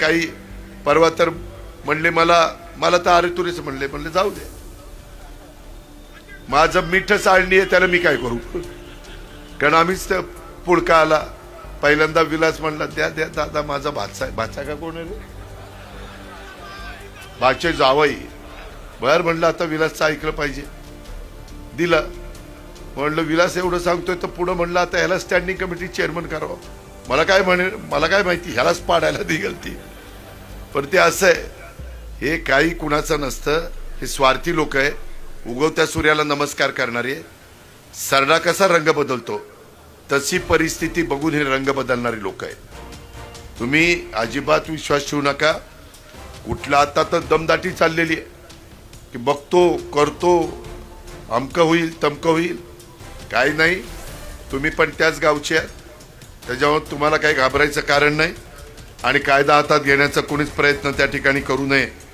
काही परवा तर म्हणले मला मला तर अरे तुरेच म्हणले. म्हणले जाऊ दे. माझं मिठ चाळणी आहे त्याला मी काय करू? कारण आम्हीच तर पुळका आला. पहिल्यांदा विलास म्हणला द्या द्या दादा माझा भाचा भाचा का कोण आहे रे? भाचे जावई. बर म्हणलं आता विलासचं ऐकलं पाहिजे. दिलं. म्हणलं विलास एवढं सांगतोय तर पुढं म्हणलं आता ह्याला स्टँडिंग कमिटी चेअरमन करावं. मला काय म्हणे मला काय माहिती ह्यालाच पाडायला दिगल ती पण ते असं आहे हे काही कुणाचं नसतं हे स्वार्थी लोक आहे. उगवत्या सूर्याला नमस्कार करणारे सरडा कसा रंग बदलतो तशी परिस्थिती बघून हे रंग बदलणारी लोक आहेत. तुम्ही अजिबात विश्वास ठेवू नका. कुठला आता तर दमदाटी चाललेली आहे. की बघतो करतो अमकं होईल तमकं होईल. काही नाही तुम्ही पण त्याच गावचे आहेत. त्याच्यामुळे तुम्हाला काही घाबरायचं कारण नाही. आणि कायदा हातात घेण्याचा कोणीच प्रयत्न त्या ठिकाणी करू नये.